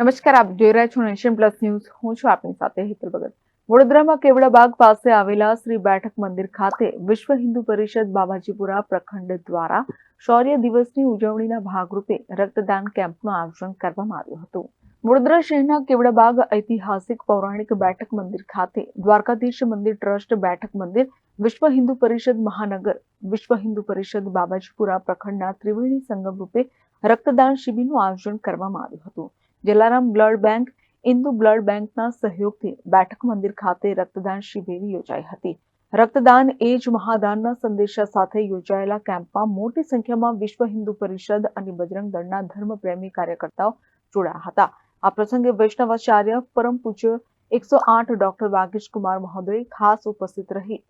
નમસ્કાર, આપ જોઈ રહ્યા છો નેશન પ્લસ ન્યૂઝ. હું છું આપની સાથે હેતલ ભગત. વડોદરામાં કેવડાબાગ પાસે આવેલા શ્રી બેઠક મંદિર ખાતે વિશ્વ હિન્દુ પરિષદ બાબાજીપુરા પ્રખંડ દ્વારા શૌર્ય દિવસની ઉજવણીના ભાગરૂપે રક્તદાન કેમ્પનું આયોજન કરવામાં આવ્યું હતું. વડોદરા શહેરના કેવડાબાગ ઐતિહાસિક પૌરાણિક બેઠક મંદિર ખાતે દ્વારકાધીશ મંદિર ટ્રસ્ટ બેઠક મંદિર, વિશ્વ હિન્દુ પરિષદ મહાનગર, વિશ્વ હિન્દુ પરિષદ બાબાજીપુરા પ્રખંડના ત્રિવેણી સંગમ રૂપે રક્તદાન શિબિરનું આયોજન કરવામાં આવ્યું હતું. Jalaram blood bank, Indu blood બેંકના સહયોગથી બેઠક મંદિર ખાતે રક્તદાન શિબિર યોજાઈ હતી. રક્તદાન એ જ મહાદાનના સંદેશા સાથે યોજાયેલા કેમ્પમાં મોટી સંખ્યામાં વિશ્વ હિન્દુ પરિષદ અને બજરંગ દળના ધર્મપ્રેમી કાર્યકર્તાઓ જોડાયા હતા. આ પ્રસંગે વૈષ્ણવાચાર્ય પરમ પૂજ્ય એકસો આઠ ડોક્ટર વાગીશ કુમાર મહોદય ખાસ ઉપસ્થિત રહી.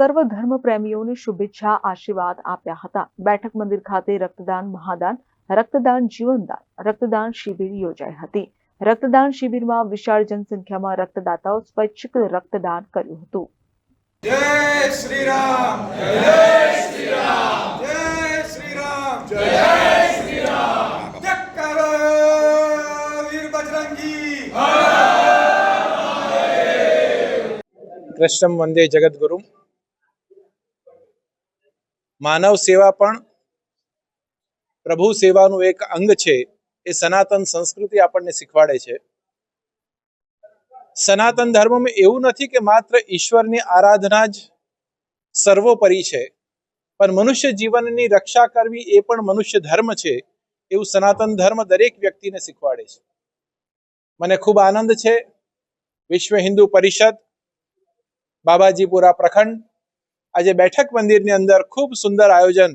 સર્વ ધર્મ પ્રેમીઓને શુભેચ્છા, આશીર્વાદ આપ્યા હતા. બેઠક મંદિર ખાતે રક્તદાન, મહાદાન રક્તદાન જીવનદાન. રક્તદાન શિબિર યોજાઈ હતી. રક્તદાન શિબિરમાં વિશાળ જનસંખ્યામાં રક્તદાતાઓ સ્વૈચ્છિક રક્તદાન કર્યું હતું. જય શ્રી રામ જય શ્રી રામ જય શ્રી રામ જય શ્રી રામ જયકારો વીર બજરંગી. કૃષ્ણમ વંદે જગદગુરુ. માનવ સેવા પણ પ્રભુ સેવાનું એક અંગ છે, એ સનાતન સંસ્કૃતિ આપણને શીખવાડે છે. સનાતન ધર્મમાં એવું નથી કે માત્ર ઈશ્વરની આરાધના જ સર્વોપરી છે, પણ મનુષ્ય જીવનની રક્ષા કરવી એ પણ મનુષ્ય ધર્મ છે, એવું સનાતન ધર્મ દરેક વ્યક્તિને શીખવાડે છે. મને ખૂબ આનંદ છે, વિશ્વ હિન્દુ પરિષદ, બાબાજીપુરા પ્રખંડ, આજે બેઠક મંદિરની અંદર ખૂબ સુંદર આયોજન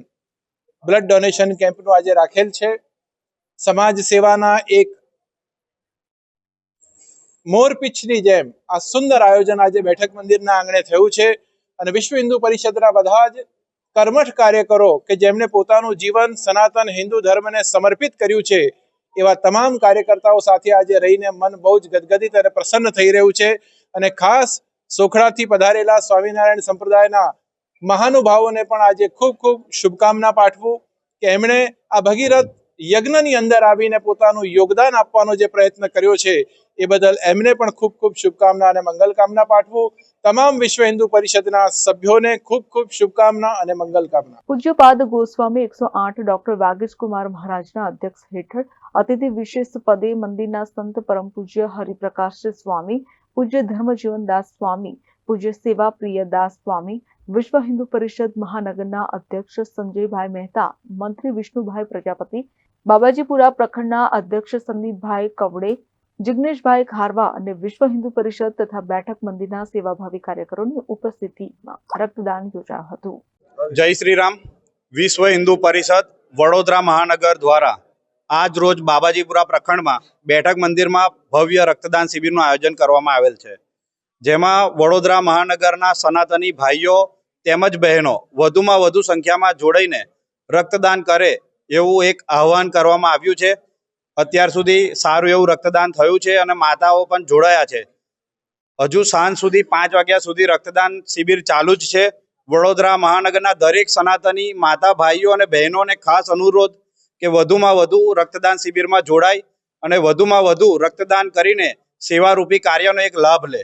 બ્લડ ડોનેશન કેમ્પનું આજે રાખેલ છે. સમાજ સેવાના એક મોરપીંછની જેમ આ સુંદર આયોજન આજે બેઠક મંદિરના આંગણે થયું છે અને વિશ્વ હિન્દુ પરિષદના બધા જ કર્મઠ કાર્યકરો કે જેમણે પોતાનું જીવન સનાતન હિન્દુ ધર્મને સમર્પિત કર્યું છે, એવા તમામ કાર્યકર્તાઓ સાથે આજે રહીને મન બહુ જ ગદગદિત અને પ્રસન્ન થઈ રહ્યું છે. અને ખાસ સોખડાથી પધારેલા સ્વામિનારાયણ સંપ્રદાયના મહાનુભાવોને પણ આજે ખૂબ ખૂબ શુભકામના પાઠવું કે એમણે આ ભગીરથ યજ્ઞની અંદર આવીને પોતાનું યોગદાન આપવાનો જે પ્રયત્ન કર્યો છે, એ બદલ એમને પણ ખૂબ ખૂબ શુભકામના અને મંગલકામના પાઠવું. તમામ વિશ્વ હિન્દુ પરિષદના સભ્યોને ખૂબ ખૂબ શુભકામના અને મંગલકામના. પૂજ્યપાદ ગોસ્વામી એકસો આઠ ડોક્ટર વાગીશ કુમાર મહારાજના અધ્યક્ષ હેઠળ અતિથિ વિશેષ પદે મંદિરના સંત પરમ પૂજ્ય હરિપ્રકાશ સ્વામી, પૂજ્ય ધર્મજીવનદાસ સ્વામી, પૂજ્ય સેવા પ્રિયદાસ સ્વામી વિશ્વ હિન્દુ પરિષદ મહાનગરના અધ્યક્ષ સંજયભાઈ મહેતા મંત્રી વિષ્ણુભાઈ પ્રજાપતિ બાબાજીપુરા પ્રખંડના અધ્યક્ષ સંદીપભાઈ કવડે જિગ્નેશભાઈ ખારવા અને વિશ્વ હિન્દુ પરિષદ તથા બેઠક મંદિરના સેવાભાવી કાર્યકરોની ઉપસ્થિતિમાં રક્તદાન યોજાયું હતું. જય શ્રી રામ વિશ્વ હિન્દુ પરિષદ વડોદરા મહાનગર દ્વારા આજ રોજ બાબાજીપુરા પ્રખંડમાં બેઠક મંદિરમાં ભવ્ય રક્તદાન શિબિરનું આયોજન કરવામાં આવેલ છે. જેમાં વડોદરા મહાનગરના સનાતની ભાઈઓ તેમજ બહેનો વધુમાં વધુ સંખ્યામાં જોડાઈને રક્તદાન કરે એવું એક આહવાન કરવામાં આવ્યું છે. અત્યાર સુધી સારું એવું રક્તદાન થયું છે અને માતાઓ પણ જોડાયા છે. હજુ સાંજ સુધી પાંચ વાગ્યા સુધી રક્તદાન શિબિર ચાલુ જ છે. વડોદરા મહાનગરના દરેક સનાતની માતા ભાઈઓ અને બહેનોને ખાસ અનુરોધ કે વધુમાં વધુ રક્તદાન શિબિરમાં જોડાય અને વધુમાં વધુ રક્તદાન કરીને સેવારૂપી કાર્યનો એક લાભ લે.